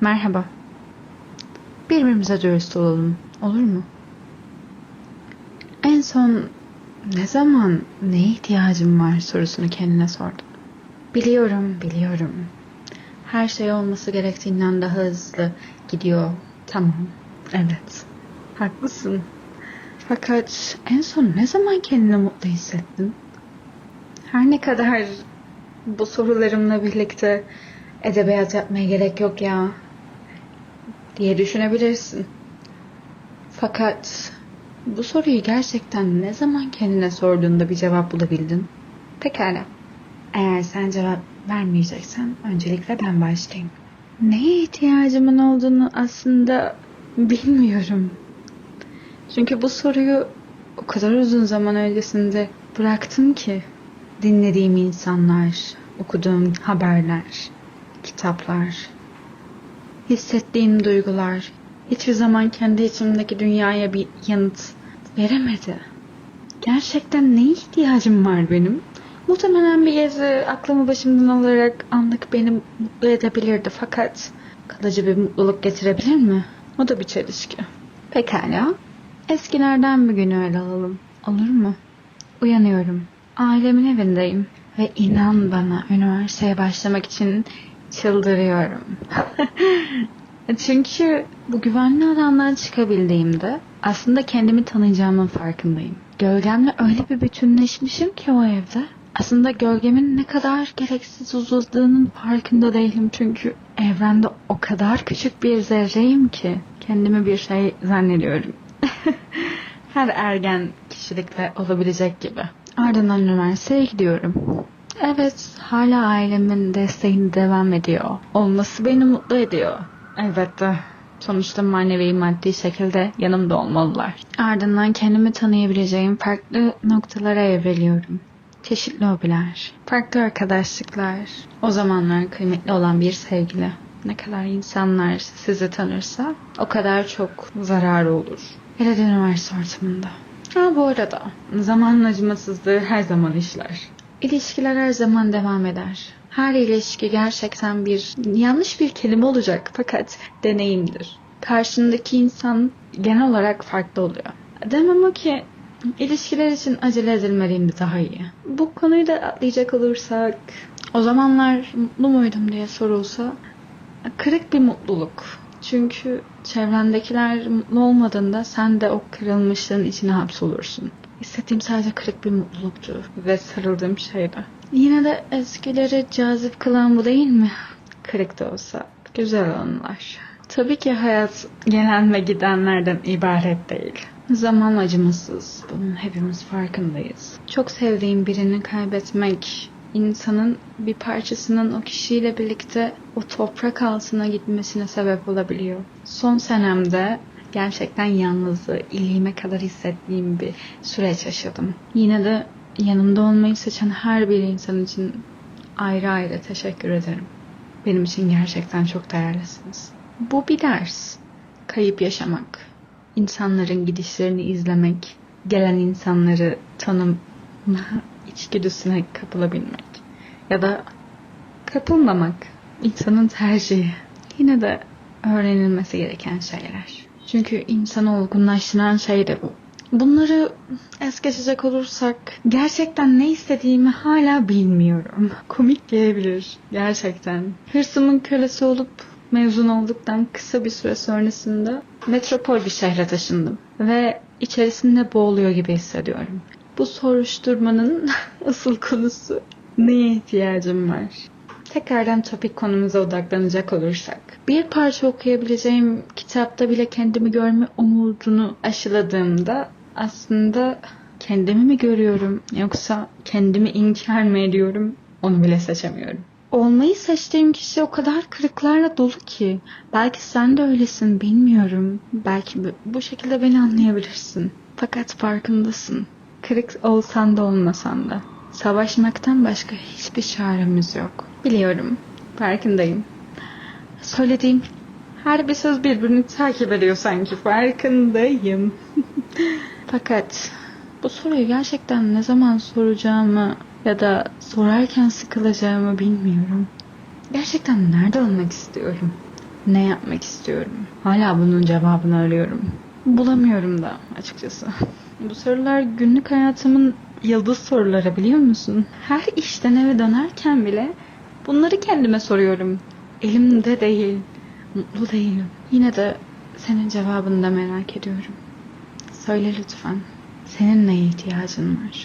Merhaba. Birbirimize dürüst olalım. Olur mu? En son ne zaman neye ihtiyacım var sorusunu kendine sordum. Biliyorum, biliyorum. Her şey olması gerektiğinden daha hızlı gidiyor. Tamam. Evet. Haklısın. Fakat en son ne zaman kendini mutlu hissettin? Her ne kadar bu sorularımla birlikte edebiyat yapmaya gerek yok ya diye düşünebilirsin. Fakat bu soruyu gerçekten ne zaman kendine sorduğunda bir cevap bulabildin? Pekala. Eğer sen cevap vermeyeceksen öncelikle ben başlayayım. Neye ihtiyacımın olduğunu aslında bilmiyorum. Çünkü bu soruyu o kadar uzun zaman öncesinde bıraktım ki dinlediğim insanlar, okuduğum haberler, kitaplar, hissettiğim duygular hiçbir zaman kendi içimdeki dünyaya bir yanıt veremedi. Gerçekten neye ihtiyacım var benim? Muhtemelen bir gezi aklımı başımdan alarak anlık beni mutlu edebilirdi fakat kalıcı bir mutluluk getirebilir mi? O da bir çelişki. Pekala. Eskilerden bir günü ele alalım. Olur mu? Uyanıyorum. Ailemin evindeyim. Ve inan bana üniversiteye başlamak için çıldırıyorum. Çünkü bu güvenli alandan çıkabildiğimde aslında kendimi tanıyacağımın farkındayım. Gölgemle öyle bir bütünleşmişim ki o evde. Aslında gölgemin ne kadar gereksiz uzadığının farkında değilim çünkü evrende o kadar küçük bir zerreyim ki kendimi bir şey zannediyorum. Her ergen kişilikle olabilecek gibi. Ardından üniversiteye gidiyorum. Evet, hala ailemin desteğini devam ediyor. Olması beni mutlu ediyor. Elbette. Sonuçta manevi maddi şekilde yanımda olmalılar. Ardından kendimi tanıyabileceğim farklı noktalara evriliyorum. Çeşitli hobiler, farklı arkadaşlıklar, o zamanlar kıymetli olan bir sevgili. Ne kadar insanlar sizi tanırsa o kadar çok zararı olur. Hele de üniversite ortamında. Ha bu arada zamanın acımasızlığı her zaman işler. İlişkiler her zaman devam eder. Her ilişki gerçekten bir yanlış bir kelime olacak fakat deneyimdir. Karşındaki insan genel olarak farklı oluyor. Demem o ki ilişkiler için acele edilmeliydi daha iyi. Bu konuyu da atlayacak olursak o zamanlar mutlu muydum diye sorulsa kırık bir mutluluk. Çünkü çevrendekiler mutlu olmadığında sen de o kırılmışlığın içine hapsolursun. Hissettiğim sadece kırık bir mutluluktu ve sarıldığım şeydi. Yine de eskileri cazip kılan bu değil mi? Kırık da olsa güzel anılar. Tabii ki hayat gelen ve gidenlerden ibaret değil. Zaman acımasız. Bunun hepimiz farkındayız. Çok sevdiğim birini kaybetmek insanın bir parçasının o kişiyle birlikte o toprak altına gitmesine sebep olabiliyor. Son senemde gerçekten yalnızlığı iliğime kadar hissettiğim bir süreç yaşadım. Yine de yanımda olmayı seçen her bir insan için ayrı ayrı teşekkür ederim. Benim için gerçekten çok değerlisiniz. Bu bir ders. Kayıp yaşamak, insanların gidişlerini izlemek, gelen insanları tanıma içgüdüsüne kapılabilmek ya da kapılmamak insanın tercihi. Yine de öğrenilmesi gereken şeyler. Çünkü insanı olgunlaştıran şey de bu. Bunları es geçecek olursak gerçekten ne istediğimi hala bilmiyorum. Komik gelebilir gerçekten. Hırsımın kölesi olup mezun olduktan kısa bir süre sonrasında metropol bir şehre taşındım. Ve içerisinde boğuluyor gibi hissediyorum. Bu soruşturmanın asıl konusu neye ihtiyacım var? Tekrardan topik konumuza odaklanacak olursak. Bir parça okuyabileceğim kitapta bile kendimi görme umudunu aşıladığımda aslında kendimi mi görüyorum yoksa kendimi inkar mı ediyorum onu bile seçemiyorum. Olmayı seçtiğim kişi o kadar kırıklarla dolu ki. Belki sen de öylesin bilmiyorum. Belki bu, şekilde beni anlayabilirsin. Fakat farkındasın. Kırık olsan da olmasan da. Savaşmaktan başka hiçbir çaremiz yok. Biliyorum. Farkındayım. Söylediğim her bir söz birbirini takip ediyor sanki. Farkındayım. Fakat bu soruyu gerçekten ne zaman soracağımı ya da sorarken sıkılacağımı bilmiyorum. Gerçekten nerede olmak istiyorum? Ne yapmak istiyorum? Hala bunun cevabını arıyorum. Bulamıyorum da açıkçası. Bu sorular günlük hayatımın yıldız soruları biliyor musun? Her işten eve dönerken bile bunları kendime soruyorum. Elimde değil, mutlu değilim. Yine de senin cevabını da merak ediyorum. Söyle lütfen. Senin neye ihtiyacın var?